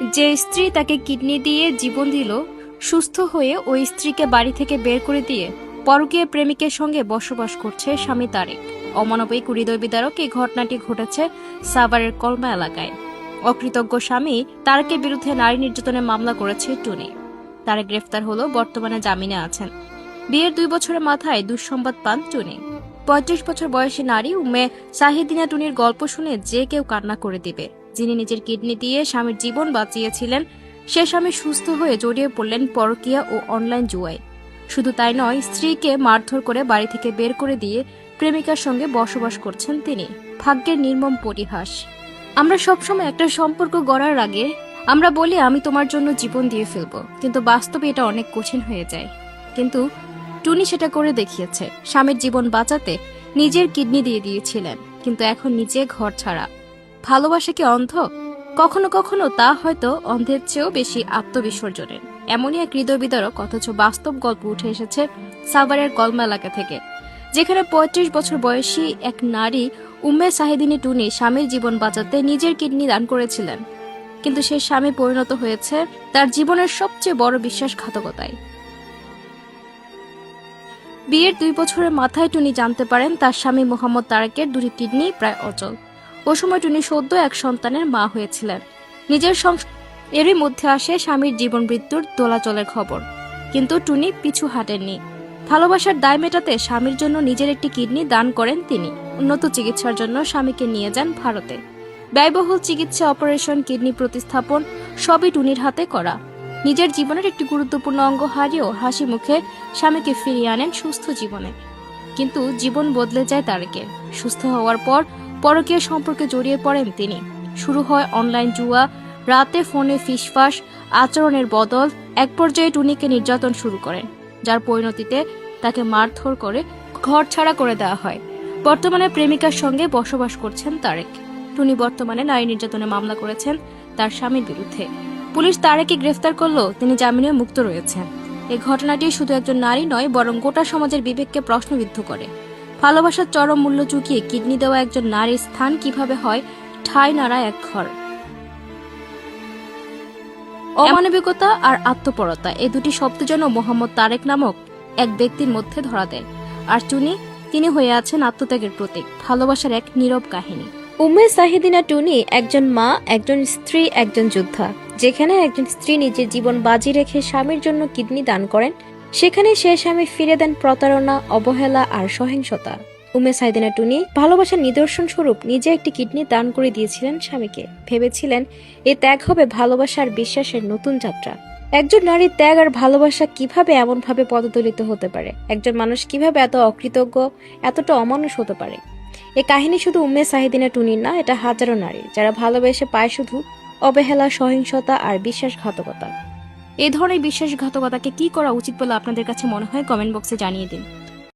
যে স্ত্রী তাকে কিডনি দিয়ে জীবন দিল, সুস্থ হয়ে ওই স্ত্রীকে বাড়ি থেকে বের করে দিয়ে পরকীয় প্রেমিকের সঙ্গে বসবাস করছে স্বামী তারেক। অমানবিক হৃদয় বিদারক এই ঘটনাটি ঘটেছে সাভারের কলমা এলাকায়। অকৃতজ্ঞ স্বামী তারেকের বিরুদ্ধে নারী নির্যাতনের মামলা করেছে টুনি। তারেক গ্রেফতার হলো বর্তমানে জামিনে আছেন। বিয়ের দুই বছরের মাথায় দুঃসংবাদ পান টুনি। পঁয়ত্রিশ বছর বয়সী নারী উমে সাহিদিনা টুনির গল্প শুনে যে কেউ কান্না করে দিবে। যিনি নিজের কিডনি দিয়ে স্বামীর জীবন বাঁচিয়েছিলেন, সে স্বামী সুস্থ হয়ে জড়িয়ে পড়লেন পরকীয়া ও অনলাইন জুয়ায়। শুধু তাই নয়, স্ত্রীকে মারধর করে বাড়ি থেকে বের করে দিয়ে প্রেমিকার সঙ্গে বসবাস করছেন তিনি। ভাগ্যের নির্মম পরিহাস। আমরা সবসময় একটা সম্পর্ক গড়ার আগে আমরা বলি, আমি তোমার জন্য জীবন দিয়ে ফেলব। কিন্তু বাস্তবে এটা অনেক কঠিন হয়ে যায়। কিন্তু টুনি সেটা করে দেখিয়েছে, স্বামীর জীবন বাঁচাতে নিজের কিডনি দিয়ে দিয়েছিলেন, কিন্তু এখন নিজে ঘর ছাড়া। ভালোবাসা কি অন্ধ? কখনো কখনো তা হয়তো অন্ধের চেয়েও বেশি আত্মবিসর্জনের। এমনই এক হৃদয় বিদারক অথচ বাস্তব গল্প উঠে এসেছে সাভারের কলমা এলাকা থেকে, যেখানে পঁয়ত্রিশ বছর বয়সী এক নারী উম্মে সাহেদিনী টুনি স্বামীর জীবন বাঁচাতে নিজের কিডনি দান করেছিলেন। কিন্তু সে স্বামী পরিণত হয়েছে তার জীবনের সবচেয়ে বড় বিশ্বাসঘাতকতায়। বিয়ের দুই বছরের মাথায় টুনি জানতে পারেন তার স্বামী মোহাম্মদ তারেকের দুটি কিডনি প্রায় অচল। ও সময় টুনি সদ্য এক সন্তানের মা হয়েছিলেন। নিজের এরই মধ্যে আসে স্বামীর জীবন মৃত্যুর দোলাচলের খবর। কিন্তু টুনি পিছু হাঁটেননি। ভালোবাসার দায় মেটাতে স্বামীর জন্য নিজের একটি কিডনি দান করেন তিনি। উন্নত চিকিৎসার জন্য স্বামীকে নিয়ে যান ভারতে। ব্যয়বহুল চিকিৎসা অপারেশন, কিডনি প্রতিস্থাপন সবই টুনির হাতে করা। নিজের জীবনের একটি গুরুত্বপূর্ণ অঙ্গ হারিয়েও হাসি মুখে স্বামীকে ফিরিয়ে আনেন সুস্থ জীবনে। কিন্তু জীবন বদলে যায় তারকে। সুস্থ হওয়ার পর পরকীয় সম্পর্কে জড়িয়ে পড়েন তিনি। শুরু হয় অনলাইন জুয়া, রাতে ফোনে ফিসফাস, আচরণের বদল, এক পর্যায়ে টুনিকে নির্যাতন শুরু করেন, যার পরিণতিতে তাকে মারধর করে ঘর ছাড়া করে দেওয়া হয়। বর্তমানে প্রেমিকার সঙ্গে বসবাস করছেন তারেক। টুনি বর্তমানে নারী নির্যাতনে মামলা করেছেন তার স্বামীর বিরুদ্ধে। পুলিশ তারেকে গ্রেফতার করলেও তিনি জামিনে মুক্ত রয়েছেন। এই ঘটনাটি শুধু একজন নারী নয়, বরং গোটা সমাজের বিবেককে প্রশ্নবিদ্ধ করে। ভালোবাসার চরম মূল্য চুকিয়ে কিডনি দেওয়া একজন নারীর স্থান কীভাবে হয় ঠাই নাড়া এক ঘর। অমানবিকতা আর আত্মপরতা এই দুটি শব্দ যেন মোহাম্মদ তারেক নামক এক ব্যক্তির মধ্যে ধরা দেয়। আর টুনি, তিনি হয়ে আছেন আত্মত্যাগের প্রতীক, ভালোবাসার এক নীরব কাহিনী। উম্মে সাহিদিনা টুনি একজন মা, একজন স্ত্রী, একজন যোদ্ধা, যেখানে একজন স্ত্রী নিজের জীবন বাজি রেখে স্বামীর জন্য কিডনি দান করেন সেখানে সে স্বামী ফিরে দেন প্রতারণা, অবহেলা আর সহিংসতা। উমে সাইদিনা টুনি ভালোবাসার নিদর্শন স্বরূপ নিজে একটি কিডনি দান করে দিয়েছিলেন স্বামীকে। ভেবেছিলেন এ ত্যাগ হবে ভালোবাসার বিশ্বাসের নতুন যাত্রা। একজন নারীর ত্যাগ আর ভালোবাসা কীভাবে এমন ভাবে পদদলিত হতে পারে? একজন মানুষ কীভাবে এত অকৃতজ্ঞ, এতটা অমানুষ হতে পারে? এ কাহিনী শুধু উম্মে সাহিদিনা টুনির না, এটা হাজারো নারী যারা ভালোবেসে পায় শুধু অবহেলা, সহিংসতা আর বিশ্বাসঘাতকতা। এ ধরনের বিশ্বাসঘাতকতাকে কি করা উচিত বলে আপনাদের কাছে মনে হয়? কমেন্ট বক্সে জানিয়ে দিন।